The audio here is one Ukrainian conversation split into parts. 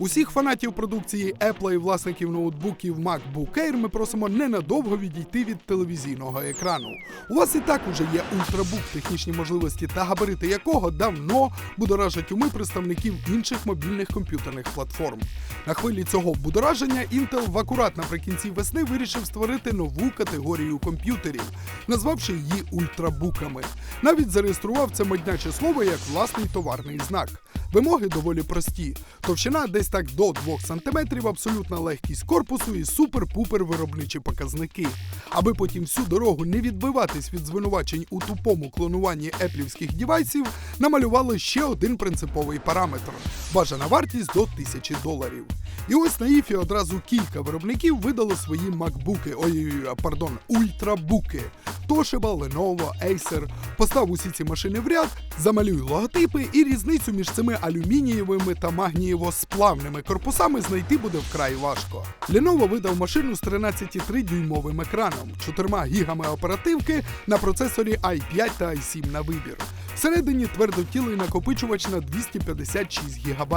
Усіх фанатів продукції Apple і власників ноутбуків MacBook Air ми просимо ненадовго відійти від телевізійного екрану. У вас і так уже є ультрабук, технічні можливості та габарити якого давно будоражать уми представників інших мобільних комп'ютерних платформ. На хвилі цього будораження Intel в акурат наприкінці весни вирішив створити нову категорію комп'ютерів, назвавши її ультрабуками. Навіть зареєстрував це модняче слово як власний товарний знак. Вимоги доволі прості. Товщина десь так до 2 см, абсолютна легкість корпусу і супер-пупер виробничі показники. Аби потім всю дорогу не відбиватись від звинувачень у тупому клонуванні еплівських дівайсів, намалювали ще один принциповий параметр бажана вартість до 1000 доларів. І ось на іфі одразу кілька виробників видало свої макбуки, ой, пардон, ультрабуки. Toshiba, Lenovo, Acer. Постав усі ці машини в ряд, замалюй логотипи, і різницю між цими алюмінієвими та магнієво-сплавними корпусами знайти буде вкрай важко. Lenovo видав машину з 13,3 дюймовим екраном, 4 гігами оперативки на процесорі i5 та i7 на вибір. Всередині твердотілий накопичувач на 256 ГБ.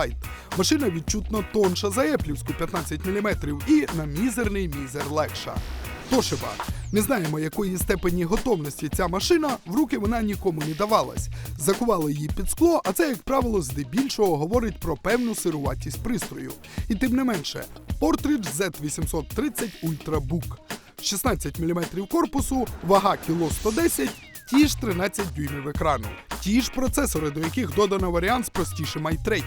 Машина відчутно тонша за еплівську 15 мм і на мізерний мізер легша. Тошиба. Не знаємо, якої степені готовності ця машина, в руки вона нікому не давалась. Закували її під скло, а це, як правило, здебільшого говорить про певну сируватість пристрою. І тим не менше, Portridge Z830 Ultrabook. 16 мм корпусу, вага кіло 110, ті ж 13 дюймів екрану. Ті ж процесори, до яких додано варіант з простішим i3,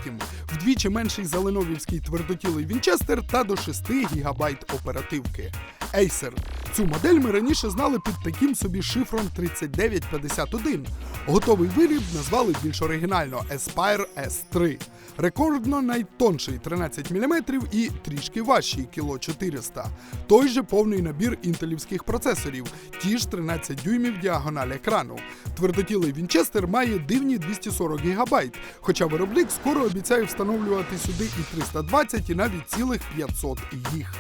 вдвічі менший за леновівський твердотілий Вінчестер та до 6 ГБ оперативки. Acer. Цю модель ми раніше знали під таким собі шифром 3951. Готовий виріб назвали більш оригінально Aspire S3. Рекордно найтонший 13 мм і трішки важчий кіло 400. Той же повний набір інтелівських процесорів, ті ж 13 дюймів діагональ екрану. Твердотілий Вінчестер має дивні 240 ГБ, хоча виробник скоро обіцяє встановлювати сюди і 320, і навіть цілих 500 їх.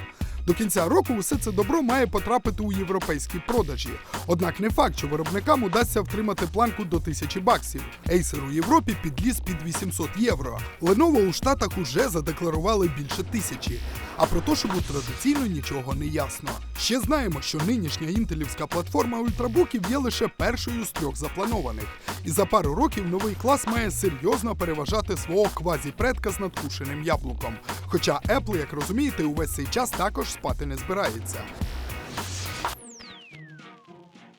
До кінця року усе це добро має потрапити у європейські продажі. Однак не факт, що виробникам удасться втримати планку до 1000 баксів. Acer у Європі підліз під 800 євро. Lenovo у Штатах уже задекларували більше тисячі. А про те, Toshiba традиційно нічого не ясно. Ще знаємо, що нинішня інтелівська платформа ультрабуків є лише першою з трьох запланованих. І за пару років новий клас має серйозно переважати свого квазі-предка з надкушеним яблуком. Хоча Apple, як розумієте, увесь цей час також спати не збирається.